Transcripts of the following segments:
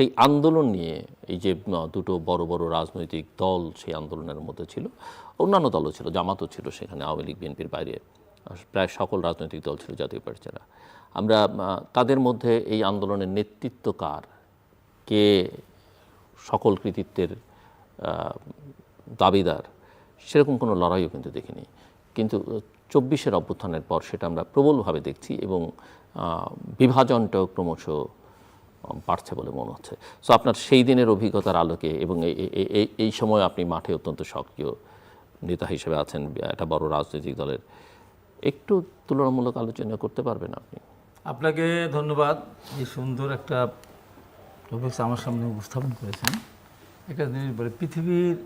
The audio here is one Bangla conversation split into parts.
সেই আন্দোলন নিয়ে এই যে দুটো বড় বড় রাজনৈতিক দল সেই আন্দোলনের মধ্যে ছিল, অন্যান্য দলও ছিল, জামাতও ছিল সেখানে, আওয়ামী লীগ, বিএনপির বাইরে প্রায় সকল রাজনৈতিক দল ছিল জাতীয় পার্টি ছাড়া আমরা তাদের মধ্যে এই আন্দোলনের নেতৃত্ব কার? কে সকল কৃতিত্বের দাবিদার? সেরকম কোনো লড়াইও কিন্তু দেখিনি। কিন্তু চব্বিশের অভ্যুত্থানের পর সেটা আমরা প্রবলভাবে দেখছি এবং বিভাজনটাও ক্রমশ বাড়ছে বলে মনে হচ্ছে। সো আপনার সেই দিনের অভিজ্ঞতার আলোকে এবং এই- সময় আপনি মাঠে অত্যন্ত সক্রিয় নেতা হিসেবে আছেন, একটা বড় রাজনৈতিক দলের। একটু তুলনামূলক আলোচনা করতে পারবেন আপনি? আপনাকে ধন্যবাদ যে সুন্দর একটা টপিক্স আমার সামনে উপস্থাপন করেছেন। একটা জিনিস বলে, পৃথিবীর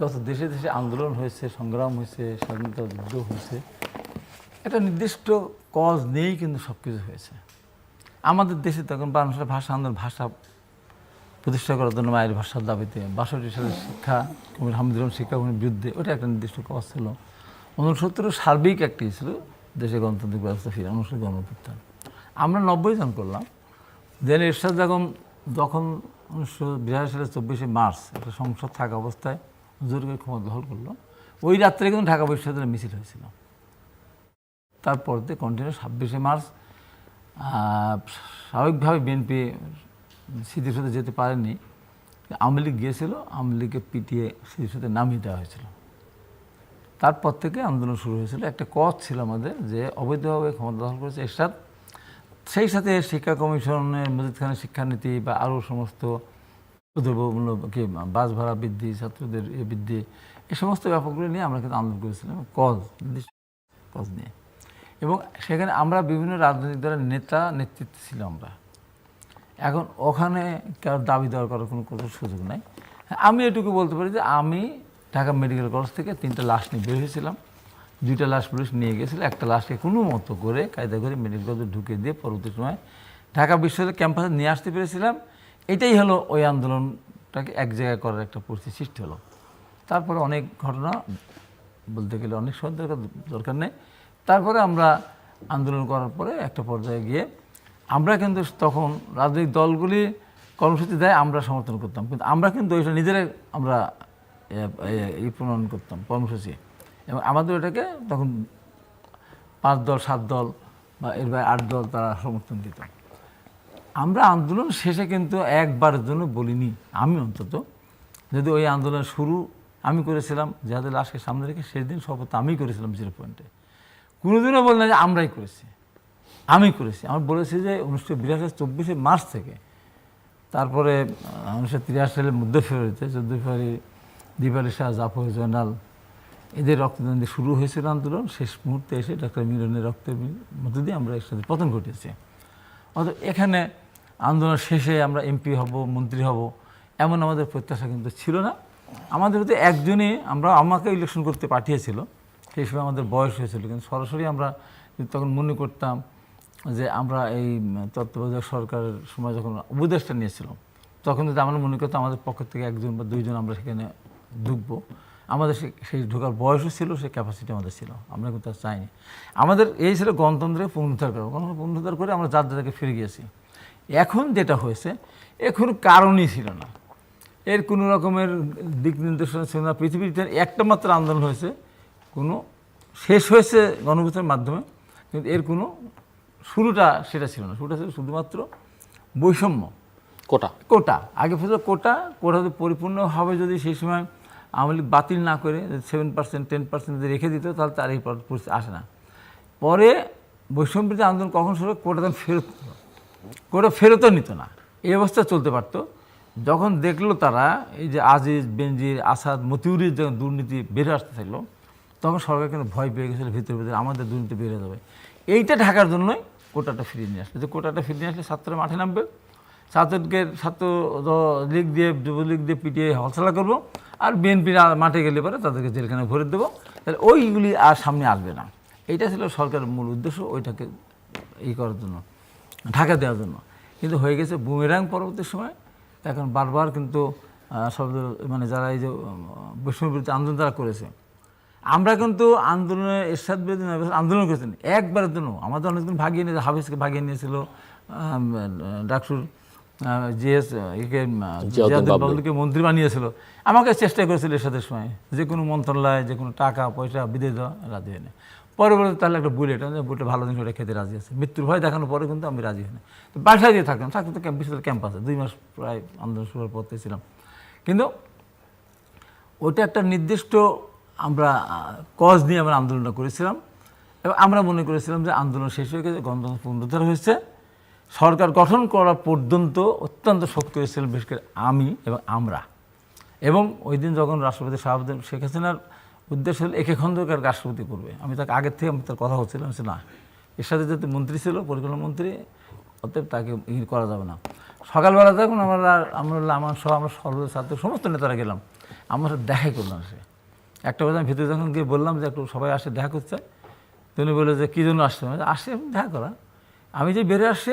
যত দেশে দেশে আন্দোলন হয়েছে, সংগ্রাম হয়েছে, স্বাধীনতা যুদ্ধ হয়েছে, একটা নির্দিষ্ট কজ নেই কিন্তু সব কিছু হয়েছে। আমাদের দেশে তখন মানুষের ভাষা আন্দোলন ভাষা প্রতিষ্ঠা করার জন্য মায়ের ভাষার দাবিতে বাষট্টি সালের শিক্ষা কমির হামিদুল শিক্ষা বিরুদ্ধে ওটা একটা নির্দিষ্ট কজ ছিল। উনসত্তর সার্বিক একটি ছিল, দেশে গণতান্ত্রিক ব্যবস্থা ফিরে উনসত্তর গণপ্রত্যান আমরা নব্বই জন করলাম। দেন এরশাদ যখন যখন উনিশশো বিরাশি সালের চব্বিশে মার্চ একটা সংসদ থাকা অবস্থায় জোর করে ক্ষমতা দখল করল, ওই রাত্রে কিন্তু ঢাকা বিশ্ববিদ্যালয়ে মিছিল হয়েছিল। তারপর কন্টিনিউ ছাব্বিশে মার্চ স্বাভাবিকভাবে বিএনপি স্মৃতিসৌধে যেতে পারেনি। আওয়ামী লীগ গিয়েছিল, আওয়ামী লীগকে পিটিয়ে স্মৃতিসৌধে নামিয়ে দেওয়া হয়েছিল। তারপর থেকে আন্দোলন শুরু হয়েছিল। একটা কজ ছিল আমাদের যে অবৈধভাবে ক্ষমতা দখল করেছে এরশাদ। সেই সাথে শিক্ষা কমিশনের মজিদ খানের শিক্ষানীতি বা আরও সমস্ত কি বাস ভাড়া বৃদ্ধি, ছাত্রদের বৃদ্ধি এই সমস্ত ব্যাপারগুলো নিয়ে আমরা কিন্তু আন্দোলন করেছিলাম। কজ কজ নিয়ে। এবং সেখানে আমরা বিভিন্ন রাজনৈতিক দলের নেতা, নেতৃত্ব ছিল আমরা। এখন ওখানে কারোর দাবি দেওয়ার করার কোনো কোনো সুযোগ নাই। আমি এটুকু বলতে পারি যে আমি ঢাকা মেডিকেল কলেজ থেকে তিনটা লাশ নিয়ে বের হয়েছিলাম। দুইটা লাশ পুলিশ নিয়ে গেছিল, একটা লাশকে কোনো মতো করে কায়দা করে মেডিকেল কলেজে ঢুকে দিয়ে পরবর্তী সময় ঢাকা বিশ্ববিদ্যালয় ক্যাম্পাসে নিয়ে আসতে পেরেছিলাম। এটাই হলো ওই আন্দোলনটাকে এক জায়গায় করার একটা পরিস্থিতি সৃষ্টি হলো। তারপরে অনেক ঘটনা বলতে গেলে অনেক দরকার দরকার নেই। তারপরে আমরা আন্দোলন করার পরে একটা পর্যায়ে গিয়ে আমরা কিন্তু তখন রাজনৈতিক দলগুলি কর্মসূচি দেয়, আমরা সমর্থন করতাম। কিন্তু আমরা কিন্তু ওইটা নিজেরাই আমরা ই প্রণয়ন করতাম কর্মসূচি। এবং আমাদের ওটাকে তখন পাঁচ দল, সাত দল বা এর বাইরে আট দল তারা সমর্থন দিত। আমরা আন্দোলন শেষে কিন্তু একবারের জন্য বলিনি, আমি অন্তত। যদি ওই আন্দোলন শুরু আমি করেছিলাম, যাদের লাশকে সামনে রেখে সেদিন শপথ আমি করেছিলাম জিরো পয়েন্টে কোনোদিনও বললেন যে আমরাই করেছি। আমি করেছি। আমার বলেছি যে উনিশশো বিরাশি চব্বিশে মার্চ থেকে, তারপরে উনিশশো তিরাশি সালের মধ্যে ফেব্রুয়ারিতে চোদ্দোই ফেব্রুয়ারি, দীপালি শাহ, জাফর জয়নাল, এদের রক্তদান দিয়ে শুরু হয়েছিল আন্দোলন। শেষ মুহূর্তে এসে ডক্টর মিলনের রক্তের মধ্য দিয়ে আমরা একসাথে পতন ঘটেছি অর্থাৎ এখানে আন্দোলন শেষে আমরা এমপি হব, মন্ত্রী হব, এমন আমাদের প্রত্যাশা কিন্তু ছিল না। আমাদের হতে একজনই, আমরা আমাকে ইলেকশন করতে পাঠিয়েছিল। সেই সময় আমাদের বয়স হয়েছিল। কিন্তু সরাসরি আমরা তখন মনে করতাম যে আমরা এই তত্ত্বাবধায়ক সরকারের সময় যখন উপদেশটা নিয়েছিলাম, তখন যদি আমরা মনে করতাম আমাদের পক্ষ থেকে একজন বা দুইজন আমরা সেখানে ঢুকবো, আমাদের সেই ঢোকার বয়সও ছিল সেই ক্যাপাসিটি আমাদের ছিল। আমরা কিন্তু চাইনি। আমাদের এই ছিল গণতন্ত্রের পুনরুদ্ধার করা গণতন্ত্র পুনরুদ্ধার করে আমরা যার যাকে ফিরে গিয়েছি। এখন যেটা হয়েছে, এখন কারণই ছিল না। এর কোনো রকমের দিক নির্দেশনা ছিল না। পৃথিবীতে একটা মাত্র আন্দোলন হয়েছে কোনো শেষ হয়েছে গণভোটের মাধ্যমে কিন্তু এর কোনো শুরুটা সেটা ছিল না। শুরুটা ছিল শুধুমাত্র বৈষম্য। কোটা। কোটা। আগে ছিল কোটা কোটা যদি পরিপূর্ণভাবে যদি সেই সময় আওয়ামী লীগ বাতিল না করে সেভেন পার্সেন্ট টেন পার্সেন্ট যদি রেখে দিত তাহলে তার এই পরিস্থিতি আসে না। পরে বৈষম্যবিরোধী আন্দোলন কখন শুরু? কোটা তখন ফেরত কোটা ফেরতও নিত না। এই অবস্থা চলতে পারতো। যখন দেখল তারা এই যে আজিজ বেনজির আসাদ মতিউরির যখন দুর্নীতি বেড়ে আসতে থাকল তখন সরকার কিন্তু ভয় পেয়ে গেছিল, ভিতরে ভিতরে আমাদের দুর্নীতি বেড়ে যাবে। এইটা ঢাকার জন্যই কোটাটা ফিরিয়ে নিয়ে আসলে। যে কোটাটা ফিরিয়ে নিয়ে আসলে ছাত্ররা মাঠে নামবে, ছাত্রকে ছাত্র লীগ দিয়ে যুবলীগ দিয়ে পিটিয়ে হলসলা করব, আর বিএনপি মাঠে গেলে পরে তাদেরকে জেলখানে ভরে দেবো, তাহলে ওইগুলি আর সামনে আসবে না। এইটা ছিল সরকারের মূল উদ্দেশ্য ওইটাকে এই করার জন্য, ঢাকা দেওয়ার জন্য। কিন্তু হয়ে গেছে বুমেরাং পরবর্তী সময়। এখন বারবার কিন্তু সব মানে যারা এই যে বৈষম্য বিরুদ্ধে আন্দোলন তারা করেছে। আমরা কিন্তু আন্দোলনে এরশাদ বিরোধী আন্দোলন করেছেন। একবারের জন্য। আমাদের অনেকদিন ভাগিয়ে নিয়েছে হাফিজকে ভাগিয়ে নিয়েছিল ডাকসুর জিএস একে বাবলুকে মন্ত্রী বানিয়েছিল। আমাকে চেষ্টা করেছিল এরশাদের সময়। যে কোনো মন্ত্রণালয় যে কোনো টাকা পয়সা বিদেশ দেওয়া রাজি হয় না পরবর্তী তাহলে একটা বুলেট বুলেট ভালো জিনিস ওটা খেতে রাজি আছে। মৃত্যুর ভয় দেখানোর পরে কিন্তু আমি রাজি হই না তো বাসায় দিয়ে থাকলাম থাকতে তো বিশ্ববিদ্যালয় ক্যাম্প দুই মাস প্রায় আন্দোলন শুরু হওয়ার পথে ছিলাম কিন্তু ওটা একটা নির্দিষ্ট আমরা কজ নিয়ে আমরা আন্দোলনটা করেছিলাম। এবং আমরা মনে করেছিলাম যে আন্দোলন শেষ হয়ে গেছে, গণতন্ত্র পুনরুদ্ধার হয়েছে। সরকার গঠন করা পর্যন্ত অত্যন্ত শক্তি হয়েছিল বিশেষ করে আমি এবং আমরা। এবং ওই দিন যখন রাষ্ট্রপতি শাহাবুদ্দিন শেখ হাসিনার উদ্দেশ্য হল, একে খন্দকার রাষ্ট্রপতি করবে। আমি তাকে আগের থেকে আমি তার কথা হচ্ছিলাম সে না, এর সাথে যেহেতু মন্ত্রী ছিল, পরিকল্পনা মন্ত্রী, অতএব তাকে ই করা যাবে না। সকালবেলা তখন আমরা আমরা আমার সহ, আমরা সর্ব ছাত্র, সমস্ত নেতারা গেলাম। আমরা দেখাই করলাম সে। একটা কথা আমি ভিতরে যখন গিয়ে বললাম যে একটু সবাই আসে, দেখা করতে। তিনি বলে যে, কী জন্য আসছে আসছে দেখা করা আমি যে বেড়ে আসছে,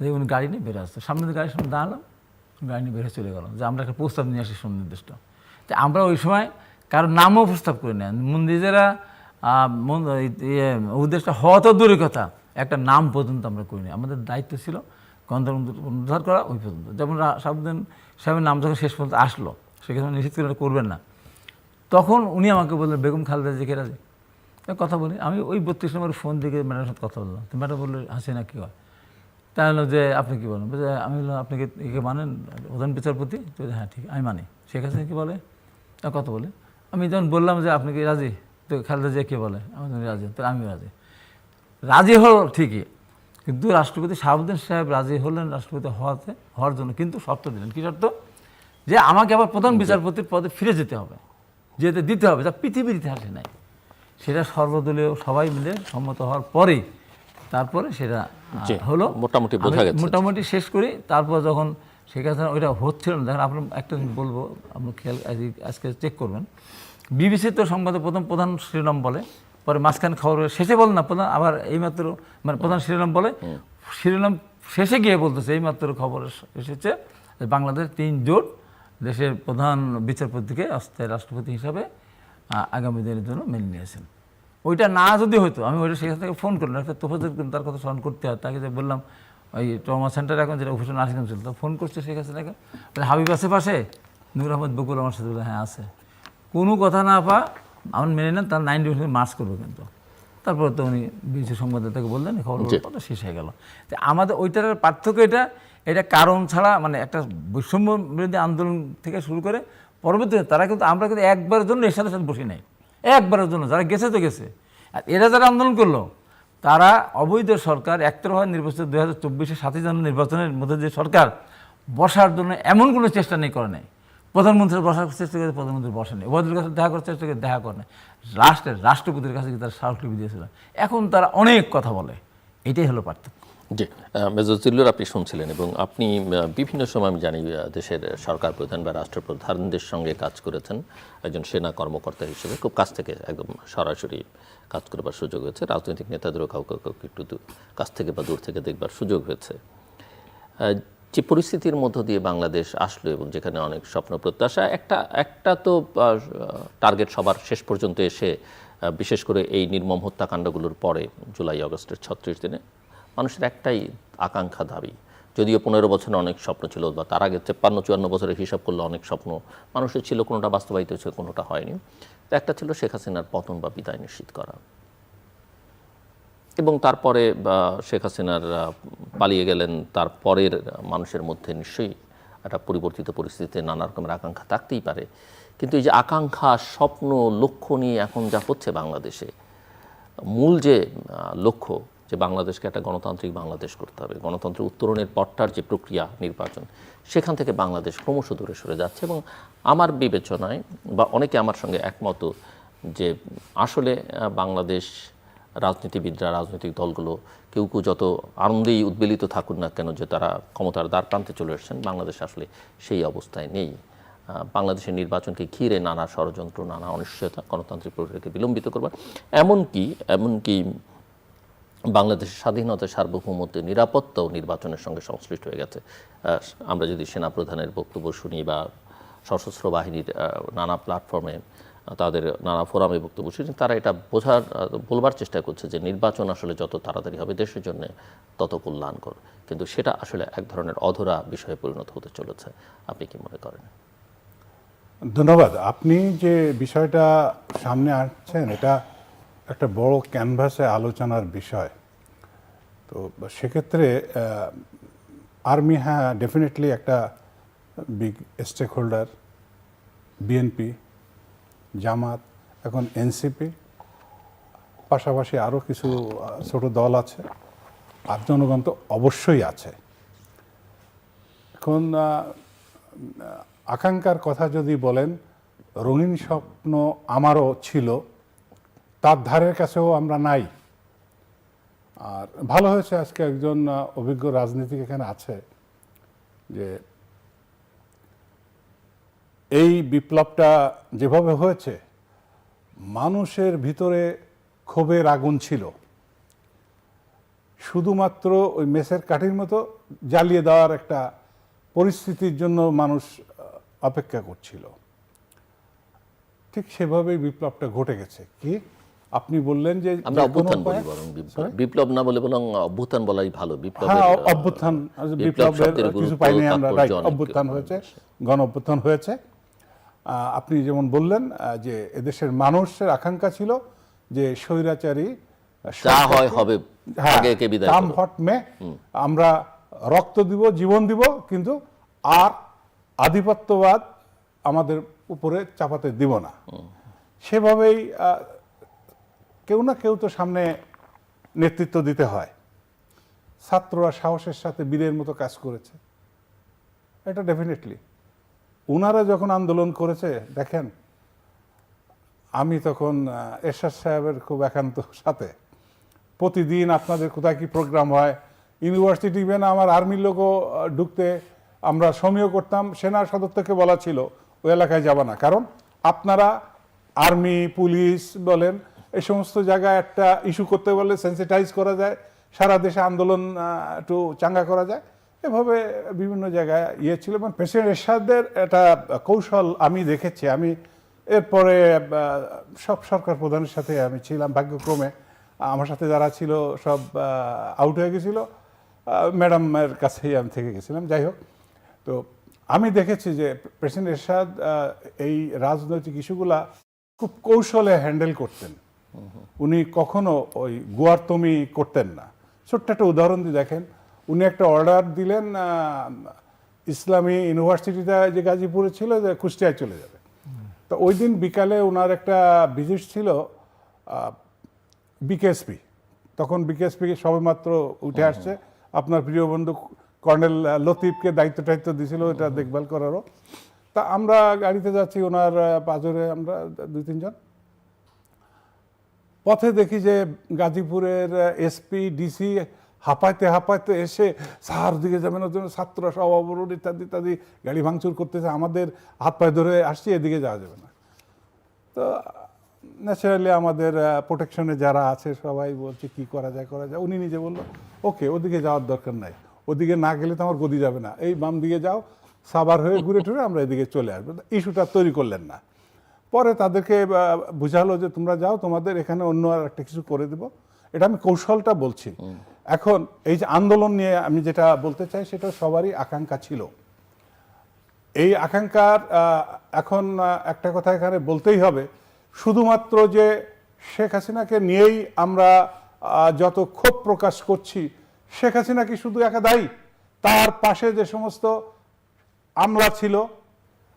যে উনি গাড়ি নিয়ে বেড়ে আসছে। সামনে গাড়ির সামনে দাঁড়ালাম, গাড়ি নিয়ে বেড়ে চলে গেলাম। যে আমরা একটা প্রস্তাব নিয়ে আসি সুনির্দিষ্ট তো আমরা ওই সময় কারোর নামও প্রস্তাব করে নেন মন্দিরেরা ইয়ে উদ্দেশ্যটা হওয়া তো দূরের কথা। একটা নাম পর্যন্ত আমরা করিনি আমাদের দায়িত্ব ছিল গণতন্ত্র উদ্ধার করা ওই পর্যন্ত। যেমন সাবধান সাহেবের নাম যখন শেষ পর্যন্ত আসলো, সেখানে নিশ্চিত করে করবেন না। তখন উনি আমাকে বললেন বেগম খালেদা জিকে রাজি? কথা বলি আমি ওই বত্রিশ নম্বর ফোন দিকে ম্যাডামের সাথে কথা বললাম। তো ম্যাডাম বলল হাসি না কী হয়? তাই হলো যে আপনি কী বলেন? আমি বললাম আপনি কি একে মানেন প্রধান বিচারপতি? তো হ্যাঁ ঠিক আমি মানি। শেখ হাসিনা কী বলে? তা কথা বলে। আমি যখন বললাম যে আপনি কি রাজি? তো খালেদা জিয়া কে বলে? আমি রাজি। তো আমি রাজি। রাজি হলো ঠিকই কিন্তু রাষ্ট্রপতি শাহাবুদ্দিন সাহেব রাজি হলেন রাষ্ট্রপতি হওয়াতে হওয়ার জন্য কিন্তু শর্ত দিলেন। কী শর্ত? যে আমাকে আবার প্রধান বিচারপতির পদে ফিরে যেতে হবে। যেতে দিতে হবে যা পৃথিবীর ইতিহাসে নাই। সেটা সর্বদলীয় সবাই মিলে সম্মত হওয়ার পরেই তারপরে সেটা হলো। মোটামুটি বোঝা গেছে। মোটামুটি শেষ করি তারপর যখন সেখানে ওইটা হচ্ছিল না দেখেন আপনার একটা জিনিস বলব আপনি খেয়াল আজ- আজকে চেক করবেন। বিবিসি তো সংবাদে প্রথম প্রধান শিরোনাম বলে পরে মাঝখানে খবর শেষে বল না প্রধান আবার এইমাত্র মানে প্রধান শিরোনাম বলে শিরোনাম শেষে গিয়ে বলতেছে এইমাত্র খবর এস- এসেছে বাংলাদেশ তিন জোট দেশের প্রধান বিচারপতিকে অস্থায়ী রাষ্ট্রপতি হিসাবে আগামী দিনের জন্য মেনে নিয়েছেন। ওইটা না যদি হতো আমি ওইটা সেখান থেকে ফোন করলাম। একটা তোফাজুল কিন্তু তার কথা স্মরণ করতে হয়। তাকে যে বললাম ওই ট্রমা সেন্টার এখন যেটা অফিসে নার্সিং ছিল তো ফোন করছে শেখ হাসিনাকে হাবিব আছে পাশে? নূর আহমদ বকুল আমার সাথে বলে হ্যাঁ আছে। কোনো কথা না পা আমার মেনে নেন তার নাইন ডিভিশন মার্চ করব কিন্তু। তারপর তো উনি বিদেশি সংবাদদাতাকে বললেন খবর শেষ হয়ে গেল। তো আমাদের ওইটার পার্থক্য এটা এটা কারণ ছাড়া মানে একটা বৈষম্য বিরোধী আন্দোলন থেকে শুরু করে পরবর্তীতে তারা কিন্তু, আমরা কিন্তু একবারের জন্য এর সাথে সাথে বসি নাই। একবারের জন্য, যারা গেছে তো গেছে। আর এরা যারা আন্দোলন করল, তারা অবৈধ সরকার একতরফা নির্বাচিত দু হাজার চব্বিশের সাতই জানুয়ারি নির্বাচনের মধ্যে যে সরকার, বসার জন্য এমন কোনো চেষ্টা নেই, করে নাই। প্রধানমন্ত্রীর বসার চেষ্টা করে, প্রধানমন্ত্রী বসেনি। ওদের কাছে দেখা করার চেষ্টা করে, দেখা করে নাই রাষ্ট্রের রাষ্ট্রপতির কাছে তারা স্মারকলিপি দিয়েছিল। এখন তারা অনেক কথা বলে। এটাই হলো পার্থক্য। জি মেজর আপনি শুনছিলেন এবং আপনি বিভিন্ন সময় আমি জানি দেশের সরকার প্রধান বা রাষ্ট্রপ্রধানদের সঙ্গে কাজ করেছেন, একজন সেনা কর্মকর্তা হিসেবে, খুব কাছ থেকে একদম সরাসরি কাজ করবার সুযোগ হয়েছে। রাজনৈতিক নেতাদেরও কাউকে কাউকে একটু কাছ থেকে বা দূর থেকে দেখবার সুযোগ হয়েছে। যে পরিস্থিতির মধ্য দিয়ে বাংলাদেশ আসলো এবং যেখানে অনেক স্বপ্ন প্রত্যাশা, একটা একটা তো টার্গেট সবার শেষ পর্যন্ত এসে বিশেষ করে এই নির্মম হত্যাকাণ্ডগুলোর পরে, জুলাই, অগস্টের ছত্রিশ দিনে মানুষের একটাই আকাঙ্ক্ষা দাবি। যদিও পনেরো বছরে অনেক স্বপ্ন ছিল, বা তার আগে তেপ্পান্ন, চুয়ান্ন বছরের হিসাব করলে অনেক স্বপ্ন মানুষের ছিল, কোনোটা বাস্তবায়িত হয়েছে, কোনোটা হয়নি। তো একটা ছিল শেখ হাসিনার পতন বা বিদায় নিশ্চিত করা। এবং তারপরে শেখ হাসিনার পালিয়ে গেলেন তারপরের মানুষের মধ্যে নিশ্চয়ই একটা পরিবর্তিত পরিস্থিতিতে নানা রকমের আকাঙ্ক্ষা থাকতেই পারে। কিন্তু এই যে আকাঙ্ক্ষা, স্বপ্ন, লক্ষ্য নিয়ে এখন যা হচ্ছে বাংলাদেশে, মূল যে লক্ষ্য যে বাংলাদেশকে একটা গণতান্ত্রিক বাংলাদেশ করতে হবে। গণতন্ত্রের উত্তরণের পরটার যে প্রক্রিয়া নির্বাচন, সেখান থেকে বাংলাদেশ ক্রমশ দূরে সরে যাচ্ছে এবং আমার বিবেচনায় বা অনেকে আমার সঙ্গে একমত যে আসলে বাংলাদেশ রাজনীতিবিদরা, রাজনৈতিক দলগুলো কেউ কেউ যত আনন্দেই উদ্বেলিত থাকুন না কেন যে তারা ক্ষমতার দ্বার প্রান্তে চলে এসেছেন, বাংলাদেশ আসলে সেই অবস্থায় নেই। বাংলাদেশের নির্বাচনকে ঘিরে নানা ষড়যন্ত্র, নানা অনিশ্চয়তা গণতান্ত্রিক প্রক্রিয়াকে বিলম্বিত করবার। এমনকি এমনকি বাংলাদেশের স্বাধীনতা সার্বভৌমত্বের নিরাপত্তা ও নির্বাচনের সঙ্গে সংশ্লিষ্ট হয়ে গেছে। আমরা যদি সেনাপ্রধানের বক্তব্য শুনি বা সশস্ত্র বাহিনীর নানা প্ল্যাটফর্মে তাদের নানা ফোরামে বক্তব্য শুনি, তারা এটা বোঝার, বলবার চেষ্টা করছে যে নির্বাচন আসলে যত তাড়াতাড়ি হবে দেশের জন্য তত কল্যাণকর। কিন্তু সেটা আসলে এক ধরনের অধরা বিষয়ে পরিণত হতে চলেছে। আপনি কি মনে করেন? ধন্যবাদ। আপনি যে বিষয়টা সামনে আসছেন এটা একটা বড় ক্যানভাসে আলোচনার বিষয়। তো সেক্ষেত্রে আর্মি হ্যাঁ ডেফিনেটলি একটা big stakeholder BNP Jamaat, এখন এনসিপি পাশাপাশি আরও কিছু ছোট দল আছে, আর জনগণ তো অবশ্যই আছে। এখন আকাঙ্ক্ষার কথা যদি বলেন, রঙিন স্বপ্ন আমারও ছিল, তার ধারের কাছেও আমরা নাই। আর ভালো হয়েছে আজকে একজন অভিজ্ঞ রাজনীতিক এখানে আছে যে এই বিপ্লবটা যেভাবে হয়েছে, মানুষের ভিতরে ক্ষোভের আগুন ছিল। শুধুমাত্র ওই মেসের কাঠির মতো জ্বালিয়ে দেওয়ার একটা পরিস্থিতির জন্য মানুষ অপেক্ষা করছিল। ঠিক সেভাবেই বিপ্লবটা ঘটে গেছে। কি? আপনি বললেন যে আমরা অভ্যুত্থান বলি বরং বিপ্লব- বিপ্লব না বলে বরং অভ্যুত্থান বলাই ভালো। বিপ্লবের হ্যাঁ অভ্যুত্থান বিপ্লব বিপ্লবের কিছু পাইনি আমরা রাইট অভ্যুত্থান হয়েছে গণ অভ্যুত্থান হয়েছে। আপনি যেমন বললেন যে এদেশের মানুষের আকাঙ্ক্ষা ছিল যে স্বৈরাচারী যা হয় হবে হ্যাঁ, আগে কে বিদায় কাম হট মে আমরা রক্ত দিব জীবন দিব কিন্তু আর আধিপত্যবাদ আমাদের উপরে চাপাতে দিব না। সেভাবেই আহ, কেউ না কেউ তো সামনে নেতৃত্ব দিতে হয়। ছাত্ররা সাহসের সাথে বীরের মতো কাজ করেছে। এটা ডেফিনেটলি ওনারা যখন আন্দোলন করেছে, দেখেন, আমি তখন এরশাদ সাহেবের খুব একান্ত সাথে। প্রতিদিন আপনাদের কোথায় কি প্রোগ্রাম হয় ইউনিভার্সিটি ইভেন আমার আর্মির লোকও ঢুকতে আমরা সমীহ করতাম, সেনা সদর থেকে বলা ছিল, ওই এলাকায় যাবা না। কারণ আপনারা আর্মি পুলিশ বলেন এই সমস্ত জায়গায় একটা ইস্যু করতে বললে সেন্সিটাইজ করা যায়, সারা দেশে আন্দোলন একটু চাঙ্গা করা যায়। এভাবে বিভিন্ন জায়গায় ইয়ে ছিল। এবং প্রেসিডেন্ট এরশাদের একটা কৌশল আমি দেখেছি। আমি এরপরে সব সরকার প্রধানের সাথে আমি ছিলাম ভাগ্যক্রমে। আমার সাথে যারা ছিল সব আউট হয়ে গেছিল। ম্যাডামের কাছেই আমি থেকে গেছিলাম। যাই হোক, তো আমি দেখেছি যে প্রেসিডেন্ট এরশাদ এই রাজনৈতিক ইস্যুগুলা খুব কৌশলে হ্যান্ডেল করতেন। উনি কখনো ওই গুয়ারতমি করতেন না। ছোট্ট একটা উদাহরণ দিয়ে দেখেন। উনি একটা অর্ডার দিলেন ইসলামী ইউনিভার্সিটিতে যে গাজীপুরে ছিল যে কুষ্টিয়ায় চলে যাবে। তো ওই দিন বিকালে ওনার একটা ভিজিট ছিল বিকেএসপি। তখন বিকেএসপি সবেমাত্র উঠে আসছে। আপনার প্রিয় বন্ধু কর্নেল লতিফকে দায়িত্ব টায়িত্ব দিয়েছিল এটা দেখভাল করারও। তা আমরা গাড়িতে যাচ্ছি ওনার পাঁজরে আমরা দুই তিনজন। পথে দেখি যে গাজীপুরের এসপি, ডিসি হাঁপাইতে হাঁপাইতে এসে সার দিকে যাবেন জন্য ছাত্ররা সব অবরোধ ইত্যাদি ইত্যাদি গাড়ি ভাঙচুর করতেছে, আমাদের হাত পায়ে ধরে আসছি, এদিকে যাওয়া যাবে না। তো ন্যাচারালি আমাদের প্রোটেকশনে যারা আছে সবাই বলছে, কি করা যায় করা যায়? উনি নিজে বলল, ওকে, ওদিকে যাওয়ার দরকার নাই। ওদিকে না গেলে তো আমার গদি যাবে না। এই বাম দিকে যাও সাবার হয়ে ঘুরে টুরে আমরা এদিকে চলে আসব। ইস্যুটা তৈরি করলেন না। পরে তাদেরকে বুঝালো যে তোমরা যাও তোমাদের এখানে অন্য আর একটা কিছু করে দেব। এটা আমি কৌশলটা বলছি। এখন এই যে আন্দোলন নিয়ে আমি যেটা বলতে চাই সেটা সবারই আকাঙ্ক্ষা ছিল। এই আকাঙ্ক্ষার এখন একটা কথা এখানে বলতেই হবে। শুধুমাত্র যে শেখ হাসিনাকে নিয়েই আমরা যত ক্ষোভ প্রকাশ করছি শেখ হাসিনা কি শুধু একা দায়ী? তার পাশে যে সমস্ত আমলা ছিল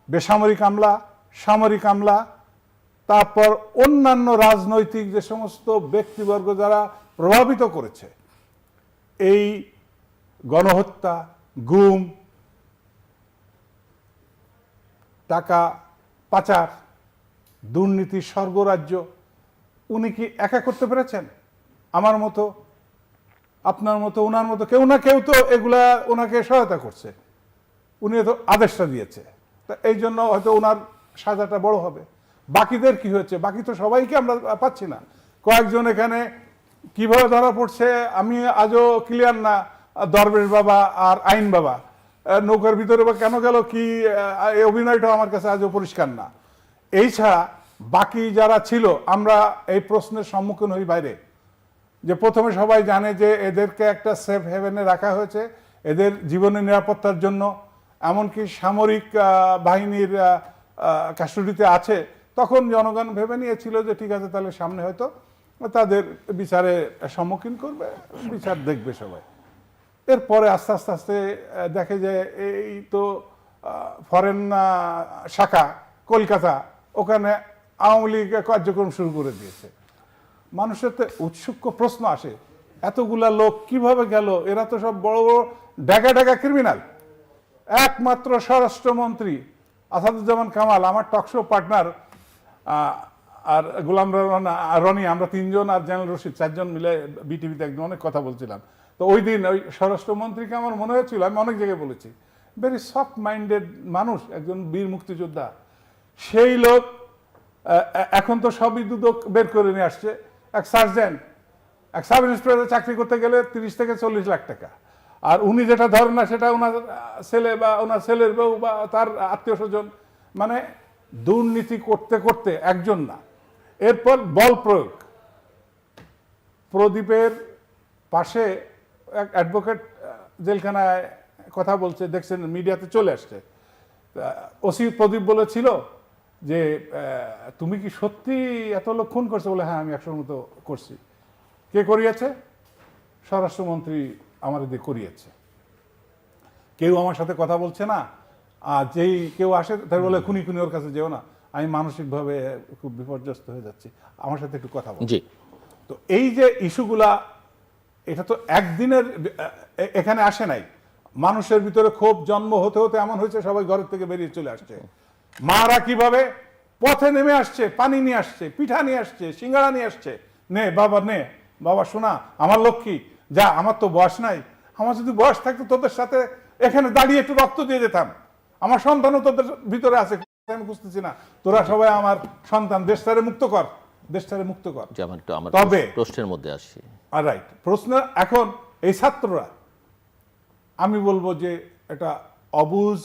বেসামরিক আমলা সামরিক আমলা তারপর অন্যান্য রাজনৈতিক যে সমস্ত ব্যক্তিবর্গ যারা প্রভাবিত করেছে, এই গণহত্যা, গুম, টাকা পাচার, দুর্নীতি, স্বর্গরাজ্য, উনি কি একা করতে পেরেছেন? আমার মতো, আপনার মতো ওনার মতো কেউ না কেউ তো এগুলা ওনাকে সহায়তা করছে। উনি তো আদেশটা দিয়েছে। তা এই জন্য হয়তো ওনার সাজাটা বড় হবে। বাকিদের কি হয়েছে? বাকি তো সবাইকে আমরা পাচ্ছি না। কয়েকজন এখানে কীভাবে ধরা পড়ছে, আমি আজও ক্লিয়ার না। দরবেশ বাবা আর আইন বাবা। নৌকার ভিতরে বা কেন গেল কি অভিনয়টা আমার কাছে আজও পরিষ্কার না। এই ছাড়া বাকি যারা ছিল, আমরা এই প্রশ্নের সম্মুখীন হই বাইরে। যে প্রথমে সবাই জানে যে এদেরকে একটা সেফ হেভেনে রাখা হয়েছে, এদের জীবনের নিরাপত্তার জন্য। এমনকি সামরিক বাহিনীর কাস্টডিতে আছে, তখন জনগণ ভেবে নিয়েছিল যে ঠিক আছে, তাহলে সামনে হয়তো তাদের বিচারে সম্মুখীন করবে, বিচার দেখবে সবাই। এরপরে আস্তে আস্তে আস্তে দেখে যে এই তো ফরেন শাখা, কলকাতা, ওখানে আওয়ামী লীগ কার্যক্রম শুরু করে দিয়েছে। মানুষের তো উৎসুক প্রশ্ন আসে, এতগুলা লোক কীভাবে গেল? এরা তো সব বড় বড় ডেকা ডেকা ক্রিমিনাল। একমাত্র স্বরাষ্ট্রমন্ত্রী আসাদুজ্জামান কামাল, আমার টকশো পার্টনার আর গোলাম রহমান রনি আমরা তিনজন আর জেনারেল রশিদ, চারজন মিলে বিটিভিতে একদিন অনেক কথা বলছিলাম। তো ওই দিন ওই স্বরাষ্ট্রমন্ত্রীকে আমার মনে হয়েছিল, আমি অনেক জায়গায় বলেছি ভেরি সফট মাইন্ডেড মানুষ, একজন বীর মুক্তিযোদ্ধা। সেই লোক এখন তো সবই দুদক বের করে নিয়ে আসছে। এক সার্জেন্ট এক সাব ইন্সপেক্টর চাকরি করতে গেলে তিরিশ থেকে চল্লিশ লাখ টাকা। আর উনি যেটা ধরেন না, সেটা ওনার ছেলে বা ওনার ছেলের বউ বা তার আত্মীয় স্বজন মানে দুর্নীতি করতে করতে একজন না। এরপর বল প্রয়োগ। প্রদীপের পাশে এক অ্যাডভোকেট জেলখানায় কথা বলছে, দেখছেন মিডিয়াতে চলে আসছে। ওসি প্রদীপ বলেছিল যে তুমি কি সত্যি এত লোক খুন করছ? বলে হ্যাঁ আমি একশোর মতো করছি। কে করিয়েছে? স্বরাষ্ট্রমন্ত্রী আমার দিয়ে করিয়েছে। কেউ আমার সাথে কথা বলছে না আর যেই কেউ আসে তাই বলে খুনি খুনি ওর কাছে যেও না। আমি মানসিকভাবে খুব বিপর্যস্ত হয়ে যাচ্ছি। আমার সাথে একটু কথা বল। তো এই যে ইস্যুগুলা এটা তো একদিনের এখানে আসে নাই। মানুষের ভিতরে ক্ষোভ জন্ম হতে হতে এমন হয়েছে সবাই ঘরের থেকে বেরিয়ে চলে আসছে। মারা কীভাবে? পথে নেমে আসছে পানি নিয়ে আসছে পিঠা নিয়ে আসছে সিঙ্গাড়া নিয়ে আসছে। নে বাবা নে। বাবা শোনা আমার লক্ষ্মী। যা আমার তো বয়স নাই। আমার যদি বয়স থাকতো তোদের সাথে এখানে দাঁড়িয়ে একটু রক্ত দিয়ে যেতাম আমার সন্তানও তোদের ভিতরে আছে আমি বুঝতেছি না। তোরা সবাই আমার সন্তান দেশটারে মুক্ত কর দেশটারে মুক্ত কর। যে আমার একটু আমার তবে- প্রশ্নের মধ্যে আসি। আর রাইট প্রশ্ন এখন এই ছাত্ররা আমি বলব যে এটা অবুজ